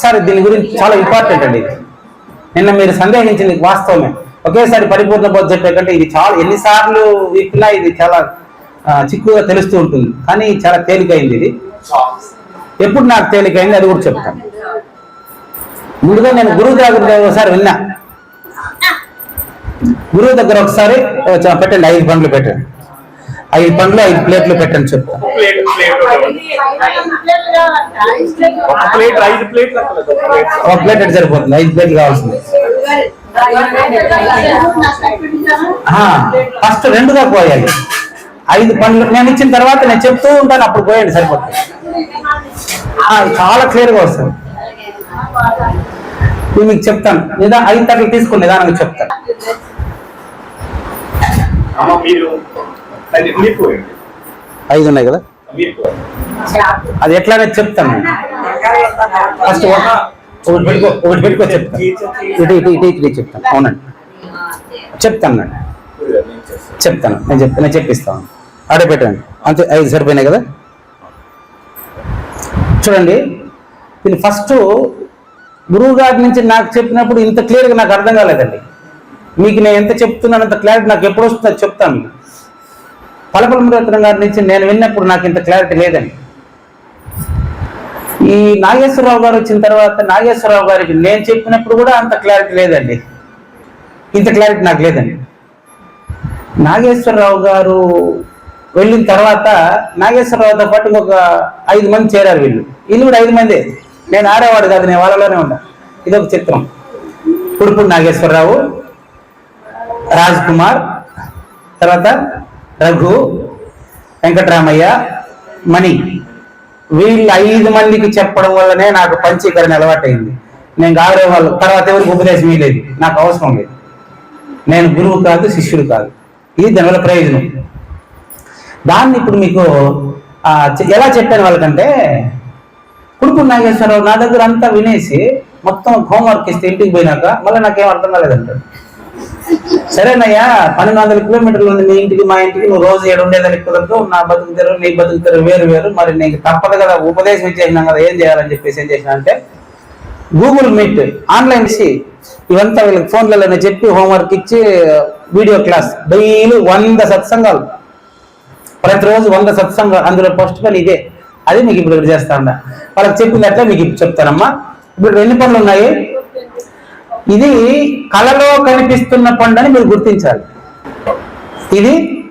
ఒకసారి దీని గురించి చాలా ఇంపార్టెంట్ అండి ఇది. నిన్న మీరు సందేహించింది వాస్తవమే. ఒకేసారి పరిపూర్ణ బోధ చెప్పే కంటే ఇది చాలా ఎన్నిసార్లు విప్పినా ఇది చాలా చిక్కుగా తెలుస్తూ ఉంటుంది. కానీ చాలా తేలికైంది ఇది. ఎప్పుడు నాకు తేలికైంది అది కూడా చెప్తాను. ముందుగా నేను గురువు దగ్గర ఒకసారి విన్నా. గురువు దగ్గర ఒకసారి పెట్టండి ఐదు పండ్లు పెట్టండి. ఐదు పండ్లు ఐదు ప్లేట్లు పెట్టండి ప్లేట్ ఒక ప్లేట్ అయితే సరిపోతుంది. ఐదు ప్లేట్లు కావాల్సింది. ఫస్ట్ రెండుగా పోయాలి. ఐదు పండ్లు నేను ఇచ్చిన తర్వాత నేను చెప్తూ ఉంటాను అప్పుడు పోయండి సరిపోతుంది. చాలా క్లియర్గా వస్తుంది. నేను మీకు చెప్తాను. నిదా ఐదు తట్లు తీసుకుని నిదానంగా చెప్తాను. ఐదు ఉన్నాయి కదా? అది ఎట్లా అనేది చెప్తాను ఫస్ట్ ఒకటి పెట్టుకో ఒకటి పెట్టుకో చెప్తాను ఇటు ఇటు ఇటు ఇటు చెప్తాను. అవునండి. చెప్తాను నేను. చెప్తాను. నేను చెప్తాను నేను చెప్పిస్తాను ఆడే పెట్టండి. అంతే ఐదు సరిపోయినాయి కదా? చూడండి. దీన్ని ఫస్ట్ గురువు గారి నుంచి నాకు చెప్పినప్పుడు ఇంత క్లియర్గా నాకు అర్థం కాలేదండి. మీకు నేను ఎంత చెప్తున్నాను అంత క్లారిటీ నాకు ఎప్పుడు వస్తుందో చెప్తాను. పలపల మురళీధరన్ గారి నుంచి నేను విన్నప్పుడు నాకు ఇంత క్లారిటీ లేదండి. ఈ నాగేశ్వరరావు గారు వచ్చిన తర్వాత నాగేశ్వరరావు గారికి నేను చెప్పినప్పుడు కూడా అంత క్లారిటీ లేదండి. ఇంత క్లారిటీ నాకు లేదండి. నాగేశ్వరరావు గారు వెళ్ళిన తర్వాత నాగేశ్వరరావుతో పాటు ఒక ఐదు మంది చేరారు వీళ్ళు. వీళ్ళు కూడా ఐదు మందే. నేను ఆడేవాడు కాదు నేను వాళ్ళలోనే ఉన్నా. ఇదొక చిత్రం. పుడుపుడు నాగేశ్వరరావు రాజ్ కుమార్ తర్వాత రఘు వెంకటరామయ్య మణి. వీళ్ళు ఐదు మందికి చెప్పడం వల్లనే నాకు పంచీకరణ అలవాటైంది. నేను గారే వాళ్ళు తర్వాత ఎవరికి ఉపదేశం ఇవ్వలేదు నాకు అవసరం లేదు. నేను గురువు కాదు శిష్యుడు కాదు. ఇది దానివల్ల ప్రయోజనం. దాన్ని ఇప్పుడు మీకు ఎలా చెప్పాను వాళ్ళకంటే కుడుపు నాగేశ్వరరావు నా దగ్గర అంతా వినేసి మొత్తం హోంవర్క్ ఇస్తే ఇంటికి పోయినాక మళ్ళీ నాకేం అర్థం కాలేదంటాడు. సరేనయ్యా పన్నెండు వందల కిలోమీటర్లు ఉంది మీ ఇంటికి మా ఇంటికి. నువ్వు రోజు ఏడు ఉండేదాన్ని కుదరదు నా బతుకు తెరు నీ బతుకు తెరు వేరు వేరు. మరి నీకు తప్పదు కదా ఉపదేశం ఇచ్చేసినాం కదా ఏం చేయాలని చెప్పేసి ఏం చేసిన అంటే గూగుల్ మీట్ ఆన్లైన్ సి ఇవంతా వీళ్ళకి ఫోన్లలో చెప్పి హోంవర్క్ ఇచ్చి వీడియో క్లాస్ డైలీ వంద సత్సంగాలు. ప్రతిరోజు వంద సత్సంగాలు అందులో ఫస్ట్ పని ఇదే. అది మీకు ఇప్పుడు చేస్తా ఉన్నా. వాళ్ళకి చెప్పింది అట్లా మీకు ఇప్పుడు చెప్తానమ్మా. ఇప్పుడు ఎన్ని పనులు ఉన్నాయి? ఇది కళలో కనిపిస్తున్న పండు అని మీరు గుర్తించాలి. ఇది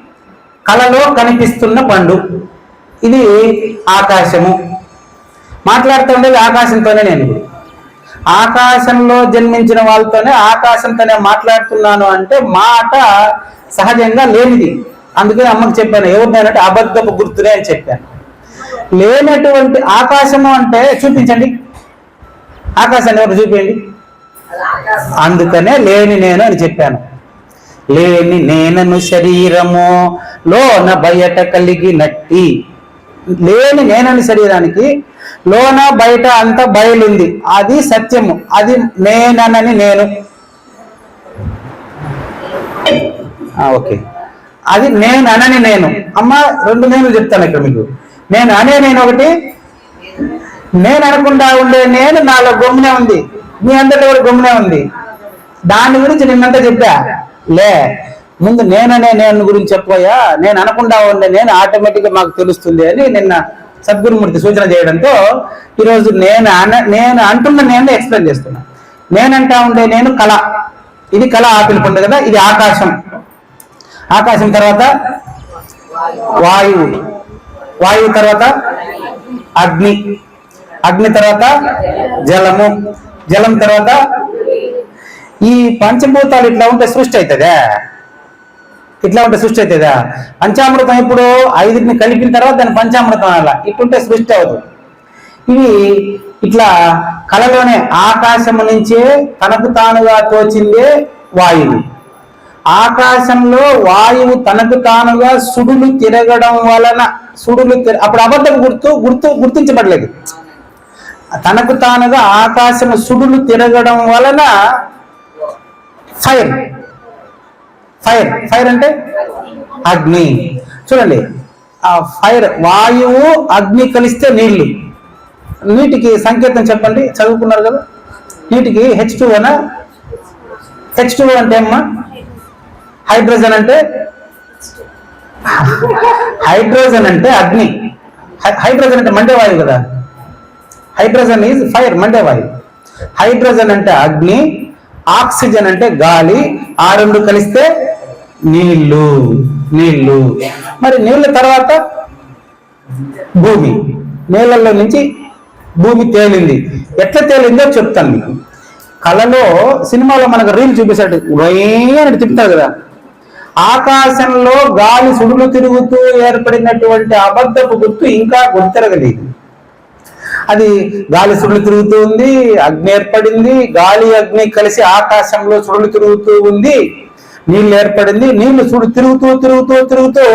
కళలో కనిపిస్తున్న పండు. ఇది ఆకాశము. మాట్లాడుతుండేది ఆకాశంతోనే నేను. ఆకాశంలో జన్మించిన వాళ్ళతోనే ఆకాశంతోనే మాట్లాడుతున్నాను అంటే మాట సహజంగా లేనిది. అందుకని అమ్మకు చెప్పాను ఎవరినైనా అబద్ధపు గుర్తునే అని చెప్పాను. లేనటువంటి ఆకాశము అంటే చూపించండి. ఆకాశాన్ని ఎవరు చూపించండి? అందుకనే లేని నేను అని చెప్పాను. లేని నేనను శరీరము లోన బయట కలిగినట్టి లేని నేనని శరీరానికి లోన బయట అంతా బయలుంది. అది సత్యము. అది నేననని నేను. ఆ, ఓకే. అది నేను అనని నేను. అమ్మ రెండు నేను చెప్తాను ఇక్కడ మీకు. నేను అనే నేను ఒకటి. నేను అనకుండా ఉండే నేను నాలో గమ్మునే ఉంది. మీ అందరిలో కూడా గమ్మునే ఉంది. దాని గురించి నిన్నంతా చెప్పా. లే ముందు నేననే నేను గురించి చెప్పబోయా? నేను అనకుండా ఉండే నేను ఆటోమేటిక్గా మాకు తెలుస్తుంది అని నిన్న సద్గురుమూర్తి సూచన చేయడంతో ఈరోజు నేను అన నేను అంటున్న నేను ఎక్స్ప్లెయిన్ చేస్తున్నా. నేనంటా ఉండే నేను కళ. ఇది కళ ఆపిల్ పండు కదా ఇది ఆకాశం. ఆకాశం తర్వాత వాయువు. వాయువు తర్వాత అగ్ని. అగ్ని తర్వాత జలము. జలం తర్వాత ఈ పంచభూతాలు ఇట్లా ఉంటే సృష్టి అవుతుందా? ఇట్లా ఉంటే సృష్టి అవుతుందా? పంచామృతం ఇప్పుడు ఐదుని కలిపిన తర్వాత దాని పంచామృతం అలా. ఇట్లుంటే సృష్టి అవుతుంది ఇవి ఇట్లా కళలోనే ఆకాశము నుంచే తనకు తానుగా తోచిందే వాయువు. ఆకాశంలో వాయువు తనకు తానుగా సుడులు తిరగడం వలన సుడులు తిర అప్పుడు అబద్ధం గుర్తు గుర్తు గుర్తించబడలేదు. తనకు తానుగా ఆకాశము సుడులు తిరగడం వలన ఫైర్. ఫైర్. ఫైర్ అంటే అగ్ని. చూడండి ఆ ఫైర్ వాయువు అగ్ని కలిస్తే నీళ్ళు. నీటికి సంకేతం చెప్పండి చదువుకున్నారు కదా? నీటికి హెచ్ టూ అనా హెచ్ టూ అంటే అమ్మా హైడ్రోజన్ అంటే? హైడ్రోజన్ అంటే అగ్ని. హై- హైడ్రోజన్ అంటే మండే వాయువు కదా? హైడ్రోజన్ ఈజ్ ఫైర్ మండే వాయు. హైడ్రోజన్ అంటే అగ్ని ఆక్సిజన్ అంటే గాలి ఆ రెండు కలిస్తే నీళ్ళు నీళ్ళు. మరి నీళ్ళ తర్వాత భూమి. నీళ్ళల్లో నుంచి భూమి తేలింది. ఎట్లా తేలిందో చెప్తాను మీకు. కళలో సినిమాలో మనకు రీల్ చూపిస్తాడు. అని తిప్పుతారు కదా. ఆకాశంలో గాలి సుడులు తిరుగుతూ ఏర్పడినటువంటి అబద్ధపు గుర్తు ఇంకా గుర్తెరగలేదు. అది గాలి సుడులు తిరుగుతూ ఉంది అగ్ని ఏర్పడింది గాలి అగ్ని కలిసి ఆకాశంలో సుడులు తిరుగుతూ ఉంది. నీళ్ళు ఏర్పడింది నీళ్ళు సుడు తిరుగుతూ తిరుగుతూ తిరుగుతూ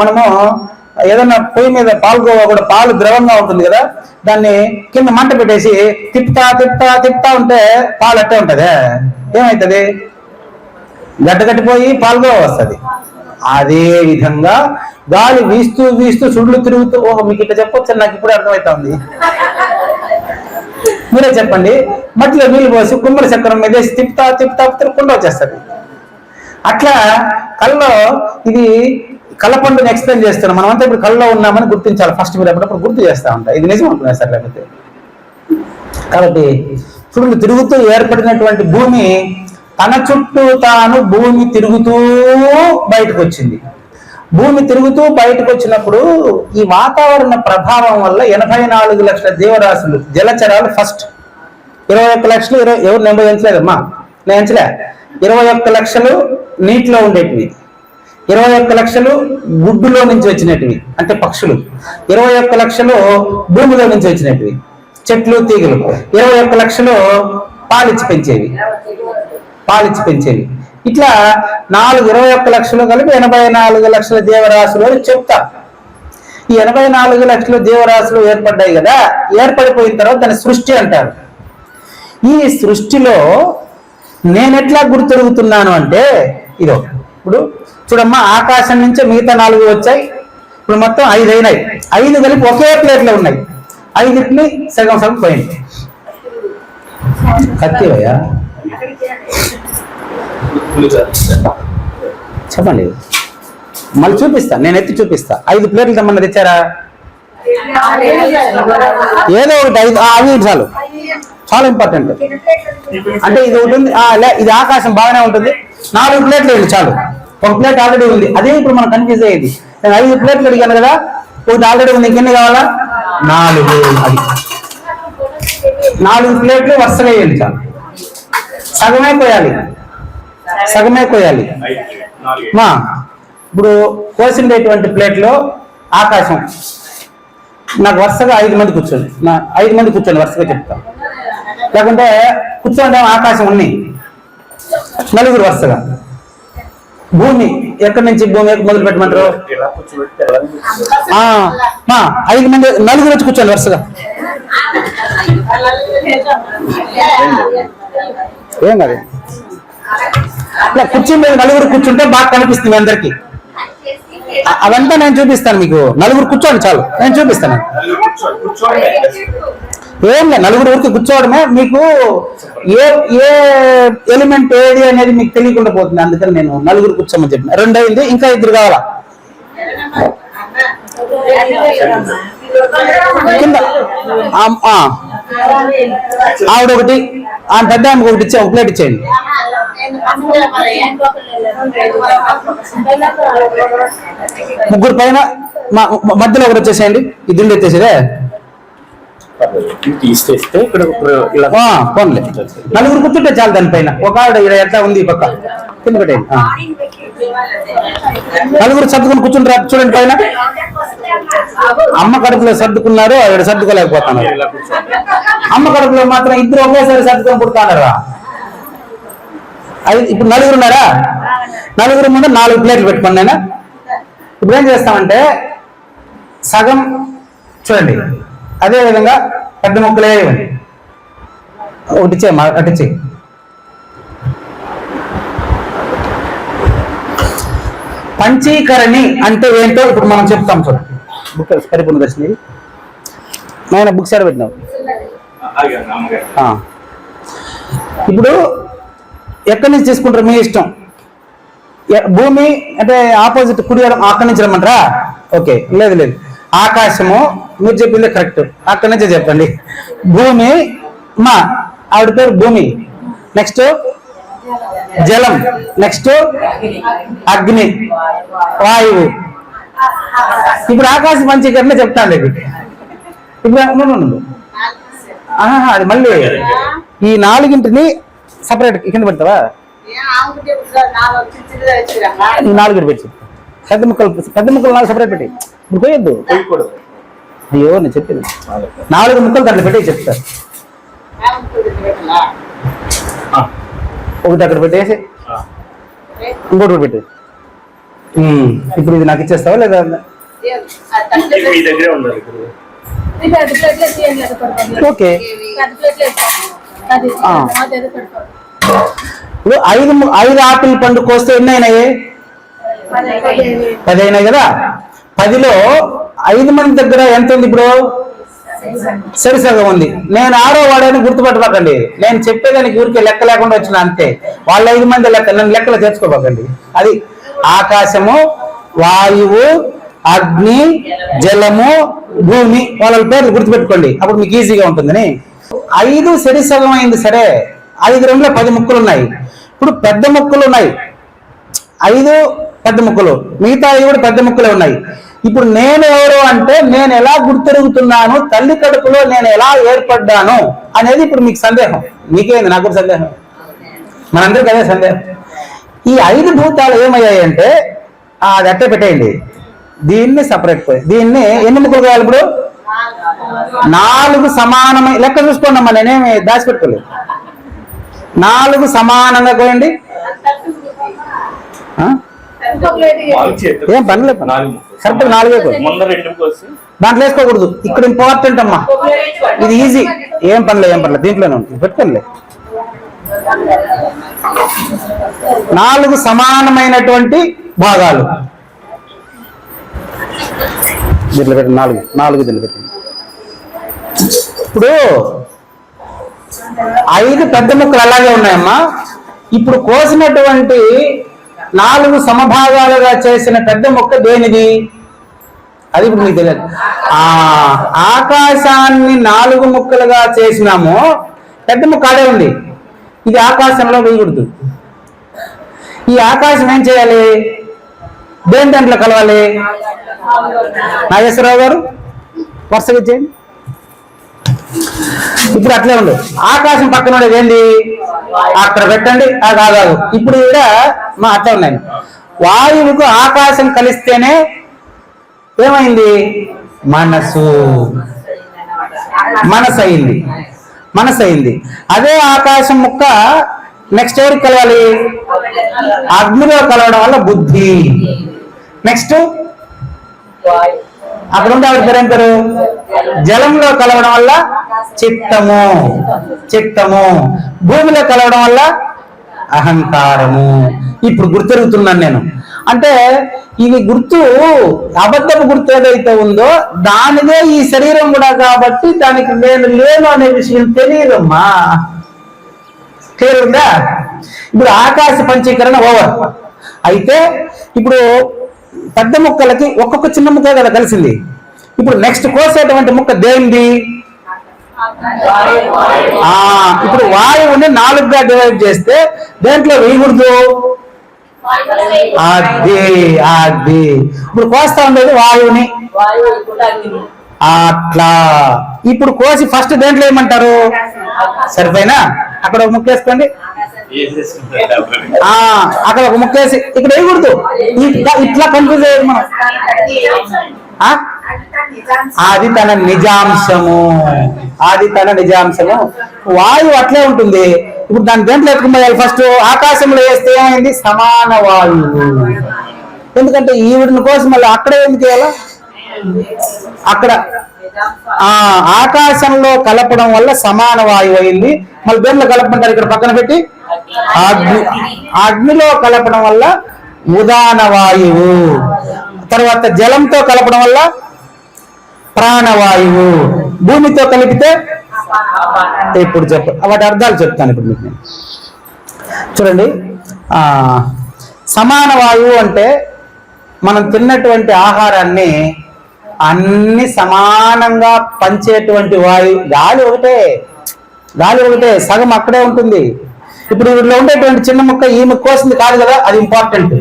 మనము ఏదైనా పొయ్యి మీద పాల్గోవా కూడా పాలు ద్రవంగా ఉంటుంది కదా దాన్ని కింద మంట పెట్టేసి తిప్పుతా తిప్పుతా తిప్పుతా ఉంటే పాలు అట్టే ఉంటది. ఏమవుతుంది గడ్డగట్టిపోయి పాల్గోవా వస్తుంది. అదే విధంగా గాలి వీస్తూ వీస్తూ సుడులు తిరుగుతూ ఓహో మీకు ఇట్లా చెప్పొచ్చు నాకు ఇప్పుడే అర్థమవుతా ఉంది మీరే చెప్పండి. మట్టిలో నీళ్ళు పోసి కుమ్మరి చక్రం మీద తిప్పుతా తిప్పుతా తిరుక్కుంటూ వచ్చేస్తుంది. అట్లా కళ్ళలో ఇది కళ్ళ పండుగ ఎక్స్ప్లెయిన్ చేస్తున్నాం. మనమంతా ఇప్పుడు కళ్ళలో ఉన్నామని గుర్తించాలి. ఫస్ట్ మీరు ఎప్పుడప్పుడు గుర్తు చేస్తా ఉంటా. ఇది నిజం అనుకున్నా సార్ లేకపోతే. కాబట్టి చూడండి తిరుగుతూ ఏర్పడినటువంటి భూమి తన చుట్టూ తాను భూమి తిరుగుతూ బయటకు వచ్చింది భూమి తిరుగుతూ బయటకు వచ్చినప్పుడు ఈ వాతావరణ ప్రభావం వల్ల ఎనభై నాలుగు లక్షల జీవరాశులు జలచరాలు ఫస్ట్ ఇరవై ఒక్క లక్షలు ఇరవై ఎవరు నెంబర్ ఎంచలేదమ్మా? నేను ఎంచలే. ఇరవై ఒక్క లక్షలు నీటిలో ఉండేటివి. ఇరవై ఒక్క లక్షలు గుడ్డులో నుంచి వచ్చినటివి అంటే పక్షులు. ఇరవై ఒక్క లక్షలు భూమిలో నుంచి వచ్చినటివి చెట్లు తీగలు. ఇరవై ఒక్క లక్షలు పాలిచ్చి పెంచేవి. పాలిచ్చి పెంచేవి ఇట్లా నాలుగు ఇరవై ఒక్క లక్షలు కలిపి ఎనభై నాలుగు లక్షల దేవరాశులు అని చెప్తా. ఈ ఎనభై నాలుగు లక్షల దేవరాశులు ఏర్పడ్డాయి కదా ఏర్పడిపోయిన తర్వాత దాన్ని సృష్టి అంటారు. ఈ సృష్టిలో నేనెట్లా గుర్తెరుగుతున్నాను అంటే ఇదో ఇప్పుడు చూడమ్మా ఆకాశం నుంచి మిగతా నాలుగు వచ్చాయి. ఇప్పుడు మొత్తం ఐదు అయినాయి. ఐదు కలిపి ఒకే ప్లేట్లో ఉన్నాయి. ఐదుని సగం సగం పోయింది. కత్తివయ్యా చెప్పండి. మళ్ళీ చూపిస్తా నేను ఎత్తి చూపిస్తా. ఐదు ప్లేట్లు తెమ్మన్నా తెచ్చారా? ఏదో ఒకటి ఐదు అవి చాలు. చాలా ఇంపార్టెంట్ అంటే ఇది ఒకటి ఉంది ఇది ఆకాశం బాగానే ఉంటుంది. నాలుగు ప్లేట్లు వేయండి చాలు. ఒక ప్లేట్ ఆల్రెడీ ఉంది. అదే ఇప్పుడు మనం కన్ఫ్యూజ్ అయ్యేది. నేను ఐదు ప్లేట్లు అడిగాను కదా ఒకటి ఆల్రెడీ ఉంది ఇంకెన్ని కావాలా? నాలుగు. అది నాలుగు ప్లేట్లు వరుసగా వేయండి చాలు. సగమే కోయాలి సగమే కోయాలి మా ఇప్పుడు కోసిండేటువంటి ప్లేట్లో ఆకాశం. నాకు వరుసగా ఐదు మంది కూర్చోండి. నా ఐదు మంది కూర్చోండి వరుసగా చెప్తాం. లేకుంటే కూర్చోండి ఆకాశం ఉన్నాయి నలుగురు వరుసగా. భూమి ఎక్కడి నుంచి భూమి మొదలు పెట్టమంటారు? మా ఐదు మంది నలుగురు వచ్చి కూర్చోండి వరుసగా. ఏం కాదు. ఇట్లా కుర్చీ మీద నలుగురు కూర్చుంటే బాగా కనిపిస్తుంది అందరికి. అవంతా నేను చూపిస్తాను మీకు. నలుగురు కూర్చోండి చాలు. నేను చూపిస్తాను. ఏం లేదు నలుగురు ఊరికి కూర్చోవడమే. మీకు ఏ ఏ ఎలిమెంట్ ఏది అనేది మీకు తెలియకుండా పోతుంది. అందుకని నేను నలుగురు కూర్చోమని చెప్పిన. రెండు అయింది ఇంకా ఇద్దరు కావాలా? కింద. ఆవిడ ఒకటి ఆ పెద్ద ఆమెకు ఒకటి ఇచ్చే ఒక ప్లేట్ ఇచ్చేయండి. ముగ్గురు పైన మా- మధ్యలో ఒకటి వచ్చేసేయండి. ఈ దిండు ఎత్తేసేదే? తీసేస్తే ఇక్కడ పోన్లే. నలుగురు కూర్చుంటే చాలు దానిపైన ఒక ఆవిడ ఇక్కడ ఎట్లా ఉంది ఈ పక్క? కింద పెట్టేయండి. ఆ. నలుగురు సర్దుకుని కూర్చుంటారా? చూడండి పైన. అమ్మ కడుపులో సర్దుకున్నారు ఆవిడ సర్దుకోలేకపోతున్నారు. అమ్మ కడుపులో మాత్రం ఇద్దరు ఒకేసారి సర్దుకొని పుడతానరా? అది ఇప్పుడు నలుగురు ఉన్నారా? నలుగురు ముందు నాలుగు ప్లేట్లు పెట్టుకోండి నేను. ఇప్పుడు ఏం చేస్తామంటే సగం చూడండి. అదేవిధంగా పెద్ద ముక్కలే. ఇవ్వండి ఒకటి ఇచ్చే అటు పంచీకరణి అంటే ఏంటో ఇప్పుడు మనం చెప్తాం చూడండి బుక్ పరిపూర్ణ దర్శని. నేను బుక్స్ ఎక్కడ పెట్టినావు. ఇప్పుడు ఎక్కడి నుంచి తీసుకుంటారు మీ ఇష్టం? ఎ- భూమి అంటే ఆపోజిట్ కుడి అక్కడి నుంచి రమ్మంటారా ఓకే లేదు లేదు. ఆకాశము మీరు చెప్పింది కరెక్ట్. అక్కడి నుంచే చెప్పండి. భూమి మా ఆవిడ పేరు భూమి. నెక్స్ట్ జలం. నెక్స్ట్ అగ్ని. వాయువు. ఇప్పుడు ఆకాశ పంచీకరణ చెప్తాను ఇది. ఇప్పుడు ఆహా, అది మళ్ళీ. ఈ నాలుగింటిని సపరేట్ కింద పెడతావా? ఈ నాలుగు పెట్టి. పెద్ద ముక్కలు పెద్ద ముక్కలు నాలుగు సపరేట్ పెట్టి. ఇప్పుడు పోయొద్దు పోయకూడదు అయ్యో నేను చెప్పింది నాలుగు ముక్కలు దాంట్లో పెట్టి చెప్తా ఆ, ఒకటి అక్కడ పెట్టేసి ఆ. ఇంకోటి ఉమ్, ఇప్పుడు ఇది నాకు ఇచ్చేస్తావా లేదా? ఓకే. ఆ. ఇప్పుడు ఐదు ఐదు ఆపిల్ పండు కోస్తే ఎన్ని అయినాయి? పది అయినాయి కదా? పదిలో ఐదు మంది దగ్గర ఎంత ఉంది ఇప్పుడు? సరిసగం ఉంది. నేను ఆరో వాడని గుర్తుపట్టబాకండి. నేను చెప్పేదానికి ఊరికే లెక్క లేకుండా వచ్చిన అంతే. వాళ్ళ ఐదు మంది లెక్క నన్ను లెక్కలు తెచ్చుకోబాకండి అది ఆకాశము వాయువు అగ్ని జలము భూమి వాళ్ళ పేర్లు గుర్తుపెట్టుకోండి. అప్పుడు మీకు ఈజీగా ఉంటుందని. ఐదు సరిసగం అయింది సరే. ఐదు రెండులో పది ముక్కలు ఉన్నాయి ఇప్పుడు పెద్ద ముక్కలు ఉన్నాయి ఐదు పెద్ద ముక్కలు. మిగతా కూడా పెద్ద ముక్కలే ఉన్నాయి. ఇప్పుడు నేను ఎవరు అంటే నేను ఎలా గుర్తెరుగుతున్నాను తల్లి కడుపులో నేను ఎలా ఏర్పడ్డాను అనేది ఇప్పుడు మీకు సందేహం. మీకేంది? నాకు కూడా సందేహం. మనందరికీ అదే సందేహం. ఈ ఐదు భూతాలు ఏమయ్యాయంటే అది అట్టే పెట్టేయండి. దీన్ని సపరేట్ పోయి దీన్ని ఎన్ని ముక్కలు కావాలి ఇప్పుడు? నాలుగు సమానమైన లెక్క చూసుకోండి అమ్మా నేనేమి దాచిపెట్టుకోలేదు. నాలుగు సమానంగా పోయండి ఏం పనిలేదు పని. కరెక్ట్ నాలుగే దాంట్లో వేసుకోకూడదు. ఇక్కడ ఇంపార్టెంట్ అమ్మా. ఇది ఈజీ. ఏం పనిలేదు ఏం పర్లేదు దీంట్లోనే ఉంటుంది. పెట్టుకోలే నాలుగు సమానమైనటువంటి భాగాలు. దీంట్లో పెట్టి నాలుగు. నాలుగు దీంట్లో పెట్టండి. ఇప్పుడు ఐదు పెద్ద ముక్కలు అలాగే ఉన్నాయమ్మా. ఇప్పుడు కోసినటువంటి నాలుగు సమభాగాలుగా చేసిన పెద్ద మొక్క దేనిది? అది ఇప్పుడు మీకు తెలియదు. ఆ ఆకాశాన్ని నాలుగు ముక్కలుగా చేసినాము. పెద్ద ముక్క ఆడే ఉంది. ఇది ఆకాశంలో వేయకూడదు. ఈ ఆకాశం ఏం చేయాలి? దేని దాంట్లో కలవాలి? నాగేశ్వరరావు గారు వరుసగా చేయండి. ఇప్పుడు అట్లే ఉండదు ఆకాశం పక్కన ఉండేది ఏంది? అక్కడ పెట్టండి. అది కాదు ఇప్పుడు కూడా మా అట్లా ఉన్నాయి. వాయువుకు ఆకాశం కలిస్తేనే ఏమైంది? మనసు. మనసు అయింది మనసు అయింది అదే ఆకాశం ముక్క నెక్స్ట్ ఎవరికి కలవాలి? అగ్నిలో కలవడం వల్ల బుద్ధి. నెక్స్ట్? అక్కడ ఉండే ఆవిడ పేరు పేరు? జలంలో కలవడం వల్ల చిత్తము చిత్తము. భూమిలో కలవడం వల్ల అహంకారము. ఇప్పుడు గుర్తెరుగుతున్నాను నేను. అంటే ఇది గుర్తు అబద్ధపు గుర్తు ఏదైతే ఉందో దానిదే ఈ శరీరం కూడా కాబట్టి దానికి నేను లేను అనే విషయం తెలియదమ్మా. క్లియర్ ఉందా? ఇప్పుడు ఆకాశ పంచీకరణ ఓవర్. అయితే ఇప్పుడు పెద్ద ముక్కలకి ఒక్కొక్క చిన్న ముక్క కదా కలిసింది. ఇప్పుడు నెక్స్ట్ కోసేటువంటి ముక్క దేనిది? ఇప్పుడు వాయువుని నాలుగుగా డివైడ్ చేస్తే దేంట్లో వేయకూడదు? అది అది ఇప్పుడు కోస్తా ఉండేది వాయువుని. అట్లా. ఇప్పుడు కోసి ఫస్ట్ దేంట్లో ఏమంటారు సరిపోయినా? అక్కడ ఒక ముక్కేసుకోండి అక్కడ ఒక ముక్కేసి ఇక్కడ వేయకూడదు. ఇట్లా ఇట్లా కన్ఫ్యూజ్ అయ్యేది మనం. అది తన నిజాంశము. అది తన నిజాంశము. వాయువు అట్లే ఉంటుంది. ఇప్పుడు దాని దేంట్లో ఎత్తుకుపోయాలి ఫస్ట్ ఆకాశంలో వేస్తే ఏమైంది? సమాన వాయువు. ఎందుకంటే ఈవిడిని కోసం మళ్ళీ అక్కడే ఎందుకు వేయాలా? అక్కడ. ఆ ఆకాశంలో కలపడం వల్ల సమాన వాయువు అయింది. మళ్ళీ దేంట్లో కలపమంటారు ఇక్కడ పక్కన పెట్టి. అగ్ని. అగ్నిలో కలపడం వల్ల ఉదాన వాయువు. తర్వాత జలంతో కలపడం వల్ల ప్రాణవాయువు. భూమితో కలిపితే ఇప్పుడు చెప్ప వాటి అర్థాలు చెప్తాను ఇప్పుడు మీకు నేను. చూడండి సమాన వాయువు అంటే మనం తిన్నటువంటి ఆహారాన్ని అన్ని సమానంగా పంచేటువంటి వాయువు గాలి ఒకటే. గాలి ఒకటే సగం అక్కడే ఉంటుంది. ఇప్పుడు వీటిలో ఉండేటువంటి చిన్న ముక్క ఈమె కోసింది కాదు కదా అది ఇంపార్టెంట్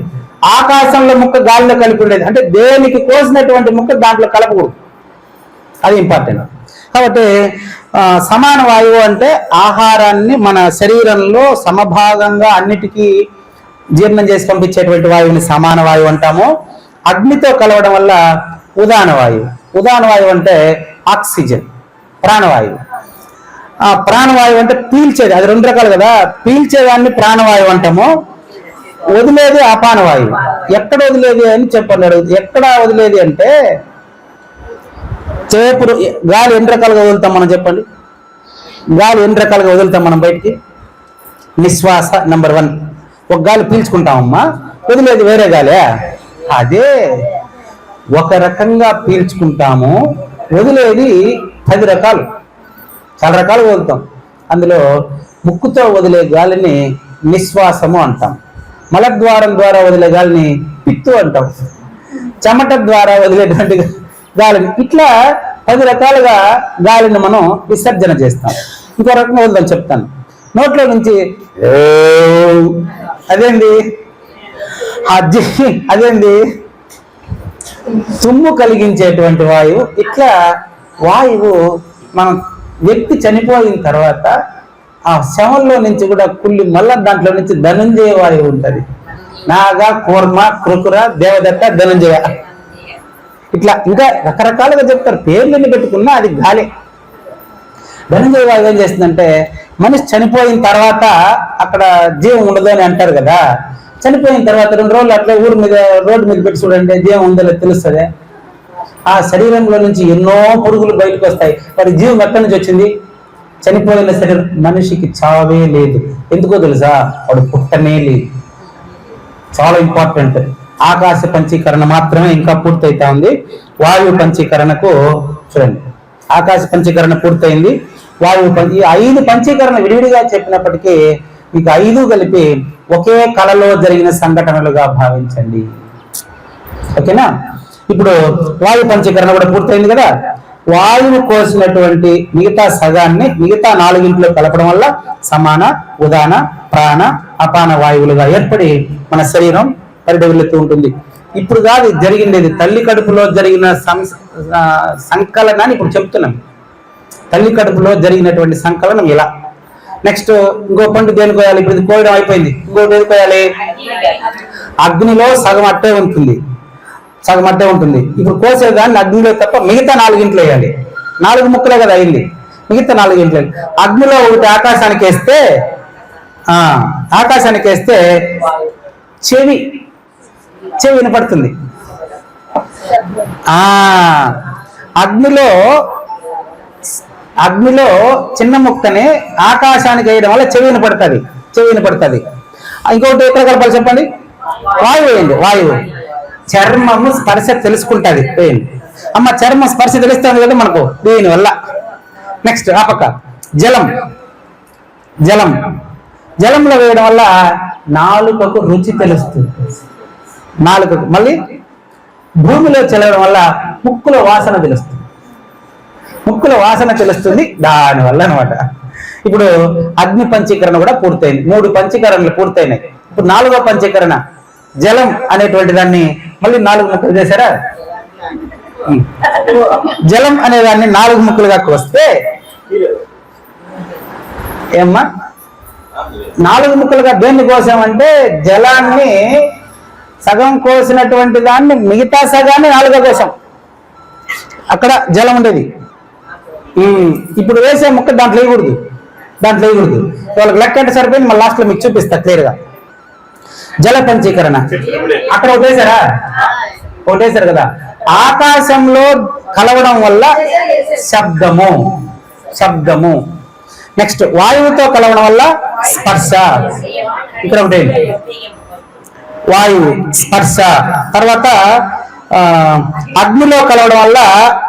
ఆకాశంలో ముక్క గాలిలో కలిపి ఉండేది. అంటే దేనికి కోసినటువంటి ముక్క దాంట్లో కలపకూడదు. అది ఇంపార్టెంట్ కాబట్టి సమాన వాయువు అంటే ఆహారాన్ని మన శరీరంలో సమభాగంగా అన్నిటికీ జీర్ణం చేసి పంపించేటువంటి వాయువుని సమాన వాయువు అంటాము. అగ్నితో కలవడం వల్ల ఉదాన వాయువు. ఉదాన వాయువు అంటే ఆక్సిజన్ ప్రాణవాయువు. ప్రాణవాయువు అంటే పీల్చేది. అది రెండు రకాలు కదా. పీల్చేదాన్ని ప్రాణవాయువు అంటాము. వదిలేది అపానవాయు ఎక్కడ వదిలేది అని చెప్పండి అడుగుతుంది ఎక్కడ వదిలేది అంటే చేపుడు గాలి ఎన్ని రకాలుగా వదులుతాం మనం చెప్పండి? గాలి ఎన్ని రకాలుగా వదులుతాం మనం బయటికి? నిశ్వాస నెంబర్ వన్. ఒక గాలి పీల్చుకుంటామమ్మా. వదిలేది వేరే గాలే అదే ఒక రకంగా పీల్చుకుంటాము. వదిలేది పది రకాలు. చాలా రకాలు వదులుతాం. అందులో ముక్కుతో వదిలే గాలిని నిశ్వాసము అంటాం. మలద్వారం ద్వారా వదిలే గాలిని పిత్తు అంటాం. చెమట ద్వారా వదిలేటువంటి గాలిని. ఇట్లా పది రకాలుగా గాలిని మనం విసర్జన చేస్తాం. ఇంకో రకంగా వదిలేని చెప్తాను. నోట్లో నుంచి అదేంది? అజ్జి అదేంది? తుమ్ము కలిగించేటువంటి వాయువు. ఇట్లా వాయువు మనం వ్యక్తి చనిపోయిన తర్వాత ఆ శవంలో నుంచి కూడా కుళ్ళి మళ్ళా దాంట్లో నుంచి ధనంజయ వాయువు ఉంటుంది. నాగ కూర్మ కృకుర దేవదత్త ధనంజయ. ఇట్లా ఇంకా రకరకాలుగా చెప్తారు. పేర్లన్నీ పెట్టుకున్నా అది గాలి. ధనంజయ వాయువు ఏం చేస్తుందంటే మనిషి చనిపోయిన తర్వాత అక్కడ జీవం ఉండదు అని అంటారు కదా. చనిపోయిన తర్వాత రెండు రోజులు అట్లా ఊరి మీద రోడ్డు మీద పెట్టి చూడండి జీవం ఉందో తెలుస్తుంది. ఆ శరీరంలో నుంచి ఎన్నో పురుగులు బయటకు వస్తాయి. వాడి జీవం ఎక్కడి నుంచి వచ్చింది? చనిపోయిన శరీరం మనిషికి చావే లేదు. ఎందుకో తెలుసా? వాడు పుట్టనే లేదు. చాలా ఇంపార్టెంట్. ఆకాశ పంచీకరణ మాత్రమే ఇంకా పూర్తయితా ఉంది. వాయువు పంచీకరణకు చూడండి. ఆకాశ పంచీకరణ పూర్తయింది. వాయు పం- ఈ ఐదు పంచీకరణ విడివిడిగా చెప్పినప్పటికీ మీకు ఐదు కలిపి ఒకే కళలో జరిగిన సంఘటనలుగా భావించండి. ఓకేనా? ఇప్పుడు వాయు పంచీకరణ కూడా పూర్తయింది కదా? వాయువు కోసినటువంటి మిగతా సగాన్ని మిగతా నాలుగింట్లో కలపడం వల్ల సమాన ఉదాన ప్రాణ అపాన వాయువులుగా ఏర్పడి మన శరీరం పరిడవిల్లుతూ ఉంటుంది. ఇప్పుడు కాదు జరిగింది తల్లి కడుపులో జరిగిన సంకలనాన్ని ఇప్పుడు చెప్తున్నాం. తల్లి కడుపులో జరిగినటువంటి సంకలనం ఇలా నెక్స్ట్ ఇంకో పండు దేనికి కోయాలి ఇప్పుడు కోయడం అయిపోయింది. ఇంకో దేనికి కోయాలి అగ్నిలో సగం అట్టే ఉంటుంది. సగం మధ్య ఉంటుంది. ఇప్పుడు కోసేదాన్ని అగ్నిలో తప్ప మిగతా నాలుగింట్లో వేయాలి. నాలుగు ముక్కలే కదా అయింది. మిగతా నాలుగింట్లో అగ్నిలో ఒకటి ఆకాశానికి వేస్తే ఆ ఆకాశానికి వేస్తే చెవి చెవి వినపడుతుంది. ఆ అగ్నిలో అగ్నిలో చిన్న ముక్కని ఆకాశానికి వేయడం వల్ల చెవి వినపడుతుంది. చెవి వినపడుతుంది. ఇంకొకటి ఎక్కడ కలపాలి చెప్పండి? వాయువు వేయండి. వాయువు. చర్మము స్పర్శ తెలుసుకుంటుంది. పెయిన్. అమ్మ చర్మ స్పర్శ తెలుస్తుంది కదా మనకు? దీని వల్ల. నెక్స్ట్ ఆ పక్క. జలం. జలం. జలంలో వేయడం వల్ల నాలుకకు రుచి తెలుస్తుంది. నాలుకకు. మళ్ళీ భూమిలో చెల్లడం వల్ల ముక్కులో వాసన తెలుస్తుంది. ముక్కుల వాసన తెలుస్తుంది. దాని వల్ల అనమాట ఇప్పుడు అగ్ని పంచీకరణ కూడా పూర్తయింది. మూడు పంచీకరణలు పూర్తయినాయి. ఇప్పుడు నాలుగో పంచీకరణ. జలం అనేటువంటి దాన్ని మళ్ళీ నాలుగు ముక్కలు చేశారా? జలం అనే దాన్ని నాలుగు ముక్కలుగా కోస్తే ఏమ్మా? నాలుగు ముక్కలుగా దేన్ని కోసామంటే జలాన్ని సగం కోసినటువంటి దాన్ని మిగతా సగాన్ని నాలుగో కోసాం. అక్కడ జలం ఉండేది. ఈ ఇప్పుడు వేసే ముక్క దాంట్లో వేయకూడదు. దాంట్లో వేయకూడదు. వాళ్ళకి లెక్క అంటే సరిపోయింది మళ్ళీ లాస్ట్లో మీకు చూపిస్తా క్లియర్గా. జల పంచీకరణ. అక్కడ ఒకటేసారా ఒకటేసారు కదా. ఆకాశంలో కలవడం వల్ల శబ్దము శబ్దము. నెక్స్ట్ వాయువుతో కలవడం వల్ల స్పర్శ. ఇక్కడ ఒకటి. వాయువు స్పర్శ. తర్వాత ఆ, అగ్నిలో కలవడం వల్ల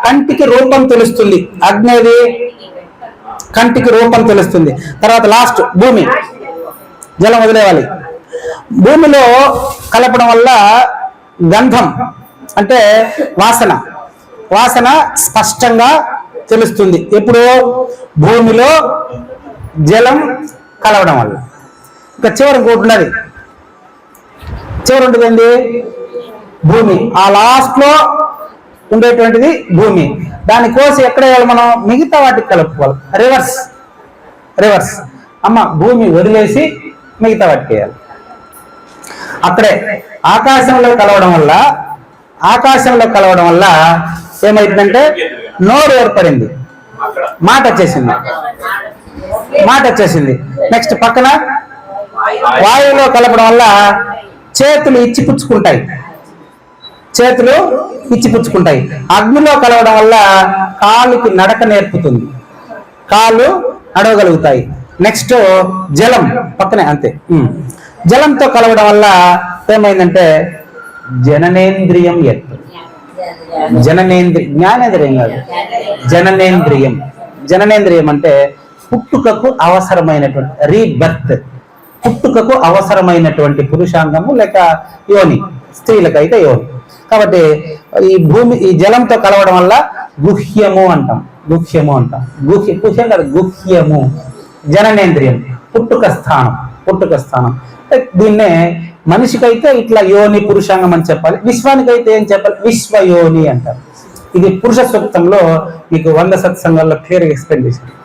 కంటికి రూపం తెలుస్తుంది. అగ్ని కంటికి రూపం తెలుస్తుంది. తర్వాత లాస్ట్ భూమి. జలం వదిలేవాలి భూమిలో కలపడం వల్ల గంధం అంటే వాసన. వాసన స్పష్టంగా తెలుస్తుంది. ఎప్పుడు భూమిలో జలం కలవడం వల్ల. ఇంకా చివరి ఇంకోటి ఉన్నది. చివరి ఉంటుంది భూమి. ఆ లాస్ట్లో ఉండేటువంటిది భూమి. దాని కోసి ఎక్కడ వేయాలి మనం? మిగతా వాటికి కలుపుకోవాలి. రివర్స్. రివర్స్. అమ్మ భూమి వదిలేసి మిగతా వాటికి వేయాలి. అక్కడే ఆకాశంలో కలవడం వల్ల ఆకాశంలో కలవడం వల్ల ఏమైందంటే నోరు ఏర్పడింది. మాట వచ్చేసింది. మాట వచ్చేసింది. నెక్స్ట్ పక్కన వాయువులో కలపడం వల్ల చేతులు ఇచ్చిపుచ్చుకుంటాయి. చేతులు ఇచ్చిపుచ్చుకుంటాయి. అగ్నిలో కలవడం వల్ల కాలుకి నడక నేర్పుతుంది. కాళ్ళు నడవగలుగుతాయి. నెక్స్ట్ జలం పక్కనే అంతే. Hmm. జలంతో కలవడం వల్ల ఏమైందంటే జననేంద్రియం ఎత్తు. జననేంద్రి జ్ఞానేంద్రియం కాదు. జననేంద్రియం. జననేంద్రియం అంటే పుట్టుకకు అవసరమైనటువంటి రీబర్త్. పుట్టుకకు అవసరమైనటువంటి పురుషాంగము లేక యోని స్త్రీలకు అయితే యోని. కాబట్టి ఈ భూమి ఈ జలంతో కలవడం వల్ల గుహ్యము అంటాం. గుహ్యము అంటాం. గుహ్య గుహ్యం కాదు గుహ్యము. జననేంద్రియం. పుట్టుక స్థానం. పుట్టుక స్థానం. దీన్నే మనిషికైతే ఇట్లా యోని పురుషాంగం అని చెప్పాలి. విశ్వానికైతే ఏం చెప్పాలి? విశ్వయోని అంటారు. ఇది పురుష సూక్తంలో మీకు వంద సత్సంగాల్లో క్లియర్గా ఎక్స్ప్లెయిన్ చేశారు.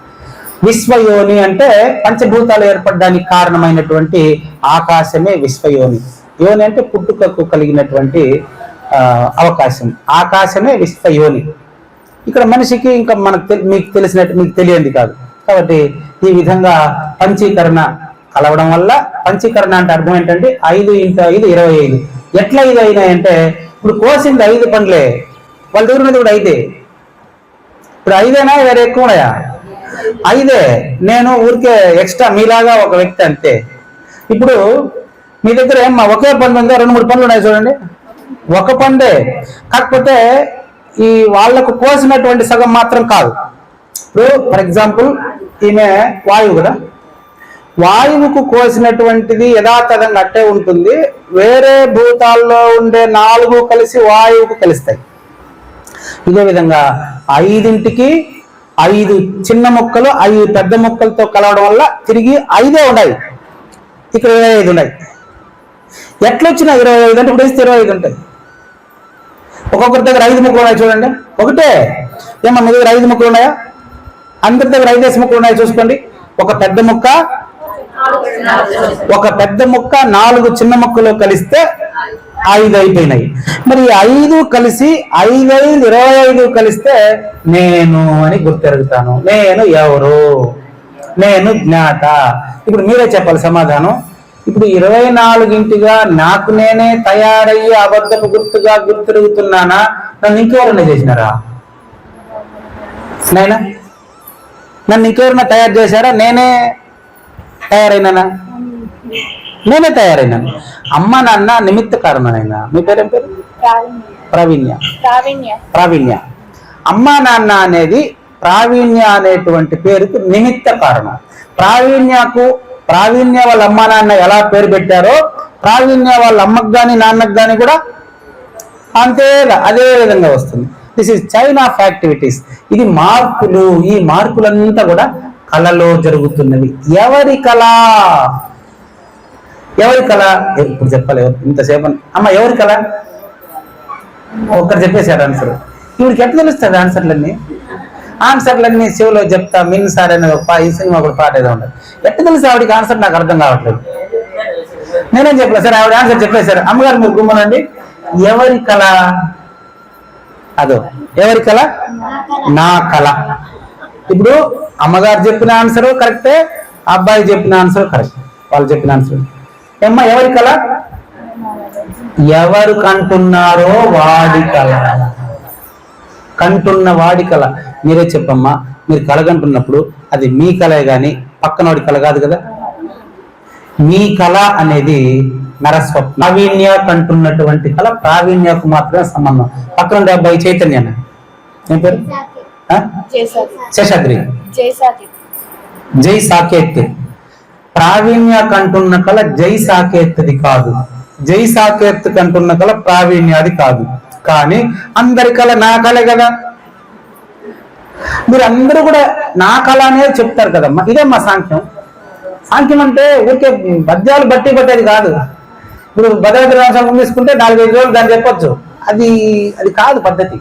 విశ్వయోని అంటే పంచభూతాలు ఏర్పడడానికి కారణమైనటువంటి ఆకాశమే విశ్వయోని. యోని అంటే పుట్టుకకు కలిగినటువంటి ఆ, అవకాశం. ఆకాశమే విశ్వయోని. ఇక్కడ మనిషికి ఇంకా మనకు తెలి- మీకు తెలిసినట్టు మీకు తెలియంది కాదు. కాబట్టి ఈ విధంగా పంచీకరణ కలవడం వల్ల పంచీకరణ అంటే అర్థం ఏంటంటే ఐదు ఇంటూ ఐదు ఇరవై ఐదు. ఎట్లా ఐదు అయినాయంటే ఇప్పుడు కోసింది ఐదు పండ్లే. వాళ్ళ దగ్గర ఉన్నది కూడా ఐదే. ఇప్పుడు ఐదేనా వేరే ఎక్కువ ఉన్నాయా? ఐదే. నేను ఊరికే ఎక్స్ట్రా మీలాగా ఒక వ్యక్తి అంతే. ఇప్పుడు మీ దగ్గర ఏమ్మా ఒకే పండు ఉందా? రెండు మూడు పండ్లు ఉన్నాయి చూడండి. ఒక పండే. కాకపోతే ఈ వాళ్ళకు కోసినటువంటి సగం మాత్రం కాదు. ఇప్పుడు ఫర్ ఎగ్జాంపుల్ ఈమె వాయువు కదా? వాయువుకు కోసినటువంటిది యథాతథంగా అట్టే ఉంటుంది. వేరే భూతాల్లో ఉండే నాలుగు కలిసి వాయువుకు కలుస్తాయి. ఇదే విధంగా ఐదింటికి ఐదు చిన్న మొక్కలు ఐదు పెద్ద మొక్కలతో కలవడం వల్ల తిరిగి ఐదే ఉన్నాయి ఇక్కడ ఇరవై ఐదు ఉన్నాయి ఎట్లొచ్చినా ఇరవై ఐదు అంటే ఇప్పుడు వేస్తే ఇరవై ఐదు ఉంటాయి. ఒక్కొక్కరి దగ్గర ఐదు ముక్కలు ఉన్నాయి చూడండి. ఒకటే. ఏమన్నా మీ దగ్గర ఐదు ముక్కలు ఉన్నాయా? అందరి దగ్గర ఐదేసి ముక్కలు ఉన్నాయి చూసుకోండి. ఒక పెద్ద ముక్క ఒక పెద్ద ముక్క నాలుగు చిన్న ముక్కలు కలిస్తే ఐదు అయిపోయినాయి. మరి ఐదు కలిసి ఐదు ఐదు ఇరవై ఐదు కలిస్తే నేను అని గుర్తెరుగుతాను. నేను ఎవరు? నేను జ్ఞాత. ఇప్పుడు మీరే చెప్పాలి సమాధానం. ఇప్పుడు ఇరవై నాలుగింటిగా నాకు నేనే తయారయ్యి అబద్ధపు గుర్తుగా గుర్తిరుగుతున్నానా? నన్ను ఇంకెవరన్నా చేసినారా? నైనా నన్ను ఇంకెవరన్నా తయారు చేశారా? నేనే తయారైనానా నేనే తయారైనాను అమ్మ నాన్న నిమిత్త కారణమైనా? మీ పేరేం పేరు? ప్రావీణ్య. ప్రావీణ్య. అమ్మ నాన్న అనేది ప్రావీణ్య అనేటువంటి పేరుకు నిమిత్త కారణం. ప్రావీణ్యకు ప్రావీణ్య వాళ్ళ అమ్మ నాన్న ఎలా పేరు పెట్టారో ప్రావీణ్య వాళ్ళ అమ్మకు గాని నాన్నకు గాని కూడా అంతే అదే విధంగా వస్తుంది. This is chain of activities ఇది మార్పులు ఈ మార్పులంతా కూడా కళలో జరుగుతున్నవి. ఎవరి కళ? ఎవరి కళ? ఇప్పుడు చెప్పాలి ఎవరు ఇంతసేపు అమ్మ ఎవరి కళ? ఒక్కరు చెప్పేశారు ఆన్సర్. ఇవిడికి ఎట్లా తెలుస్తుంది ఆన్సర్లన్నీ? ఆన్సర్లన్నీ శివులో చెప్తా మిన్ సార్ అనేది ఒక ఈ సినిమా ఒక పాట ఏదో ఉండదు ఎట్లా తెలుసు ఆవిడకి ఆన్సర్? నాకు అర్థం కావట్లేదు. నేనేం చెప్పలేదు సార్ ఆవిడ ఆన్సర్ చెప్పేశారు. అమ్మగారు మీరు గుమ్మనండి. ఎవరి కళ? అదో ఎవరి కళ? నా కళ. ఇప్పుడు అమ్మగారు చెప్పిన ఆన్సర్ కరెక్టే అబ్బాయి చెప్పిన ఆన్సర్ కరెక్ట్ వాళ్ళు చెప్పిన ఆన్సర్ ఏమ్మా ఎవరి కళ? ఎవరు కంటున్నారో వాడి కళ. కంటున్న వాడి కళ. మీరే చెప్పమ్మా మీరు కళ కంటున్నప్పుడు అది మీ కళే గాని పక్కనోడి కళ కాదు కదా? మీ కళ అనేది నరస్వప్న. ప్రావీణ్య కంటున్నటువంటి కళ ప్రావీణ్యకు మాత్రమే సంబంధం. పక్కన ఉండే అబ్బాయి చైతన్య ఏం పేరు? శేషాద్రి. జై సాకేత్ ప్రావీణ్య కంటున్న కళ జై సాకేత్ది కాదు. జై సాకేత్ కంటున్న కళ ప్రావీణ్యాది కాదు. కానీ అందరి కళ నా కళే కదా. మీరు అందరూ కూడా నా కళ అనేది చెప్తారు కదమ్మా. ఇదే మా సాంఖ్యం. సాంఖ్యం అంటే ఊరికే పద్యాలు బట్టి పట్టేది కాదు. ఇప్పుడు భద్రాద్రి రామస్వామి తీసుకుంటే నాలుగైదు రోజులు దాన్ని చెప్పొచ్చు. అది అది కాదు పద్ధతి.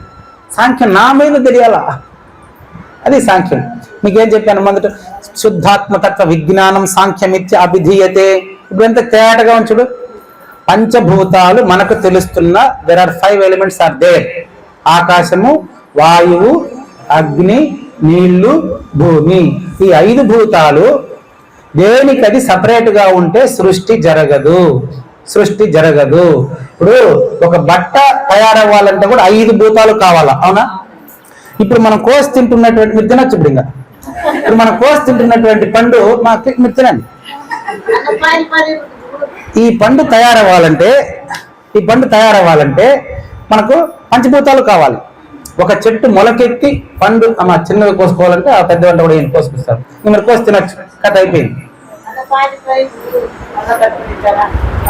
సాంఖ్యం నా మీద తెలియాలా? అది సాంఖ్యం. మీకేం చెప్పాను మొదట? శుద్ధాత్మతత్వ విజ్ఞానం సాంఖ్యమిత్య అభిధీయతే. ఇప్పుడు ఎంత తేటగా ఉంచుడు పంచభూతాలు మనకు తెలుస్తున్న there are five elements are there ఆకాశము వాయువు అగ్ని నీళ్ళు భూమి. ఈ ఐదు భూతాలు దేనికి అది ఉంటే సృష్టి జరగదు. సృష్టి జరగదు. ఇప్పుడు ఒక బట్ట తయారవ్వాలంటే కూడా ఐదు భూతాలు కావాలా? అవునా? ఇప్పుడు మనం కోసి తింటున్నటువంటి మీరు తినొచ్చు ఇప్పుడు ఇంకా. ఇప్పుడు మనం కోసి తింటున్నటువంటి పండు మా మీరు తినండి. ఈ పండు తయారవ్వాలంటే ఈ పండు తయారవ్వాలంటే మనకు పంచభూతాలు కావాలి. ఒక చెట్టు మొలకెత్తి పండు ఆ మా చిన్నవి కోసుకోవాలంటే ఆ పెద్ద వంట కూడా ఈయన కోసుకొస్తారు. మీరు కోసి తినచ్చు. కథ అయిపోయింది.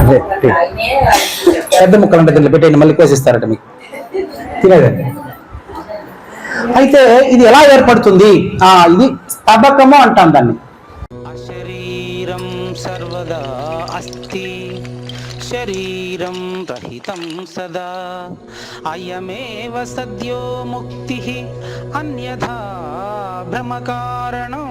అదే పెద్ద ముక్కలు అంటే దీంట్లో పెట్టేయండి మళ్ళీ కోసిస్తారట మీకు. తినేదండి అయితే ఇది ఎలా ఏర్పడుతుంది? ఆ ఇది స్తబకము అంటాం దాన్ని. అశరీరం సర్వదా అస్తి శరీరం రహితం సదా. అయమేవ సద్యో ముక్తి అన్యథా భ్రమకారణం